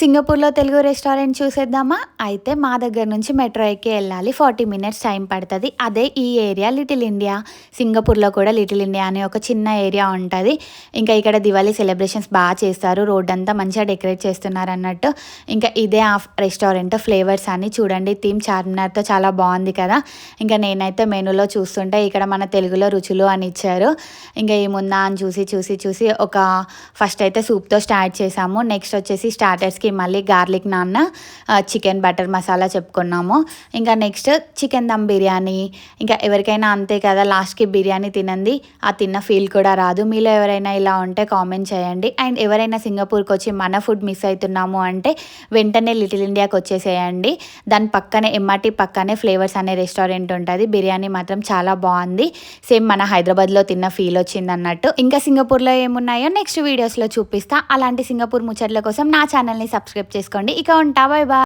సింగపూర్లో తెలుగు రెస్టారెంట్ చూసేద్దామా? అయితే మా దగ్గర నుంచి మెట్రో ఎక్కి వెళ్ళాలి. ఫార్టీ మినిట్స్ టైం పడుతుంది. అదే ఈ ఏరియా లిటిల్ ఇండియా. సింగపూర్లో కూడా లిటిల్ ఇండియా అనే ఒక చిన్న ఏరియా ఉంటుంది. ఇంకా ఇక్కడ దివాళీ సెలబ్రేషన్స్ బాగా చేస్తారు. రోడ్ అంతా మంచిగా డెకరేట్ చేస్తున్నారు అన్నట్టు. ఇంకా ఇదే ఆ రెస్టారెంట్ ఫ్లేవర్స్ అని చూడండి. థీమ్ చార్మినార్తో చాలా బాగుంది కదా. ఇంకా నేనైతే మెనూలో చూస్తుంటే ఇక్కడ మన తెలుగులో రుచులు అని ఇచ్చారు. ఇంకా ఏముందా అని చూసి చూసి చూసి ఒక ఫస్ట్ అయితే సూప్తో స్టార్ట్ చేసాము. నెక్స్ట్ వచ్చేసి స్టార్టర్స్కి మళ్ళీ గార్లిక్ నాన్న చికెన్ బటర్ మసాలా చెప్పుకున్నాము. ఇంకా నెక్స్ట్ చికెన్ దమ్ బిర్యానీ. ఇంకా ఎవరికైనా అంతే కదా లాస్ట్కి బిర్యానీ తినంది ఆ తిన్న ఫీల్ కూడా రాదు. మీలో ఎవరైనా ఇలా ఉంటే కామెంట్ చేయండి. అండ్ ఎవరైనా సింగపూర్కి వచ్చి మన ఫుడ్ మిస్ అవుతున్నాము అంటే వెంటనే లిటిల్ ఇండియాకి వచ్చేసేయండి. దాని పక్కనే ఎంఆర్టీ పక్కనే ఫ్లేవర్స్ అనే రెస్టారెంట్ ఉంటుంది. బిర్యానీ మాత్రం చాలా బాగుంది. సేమ్ మన హైదరాబాద్లో తిన్న ఫీల్ వచ్చింది అన్నట్టు. ఇంకా సింగపూర్లో ఏమున్నాయో నెక్స్ట్ వీడియోస్లో చూపిస్తా. అలాంటి సింగపూర్ ముచ్చట్ల కోసం నా ఛానల్ని సబ్స్క్రైబ్ చేసుకోండి. ఇక ఉంటా బాయ్ బాయ్.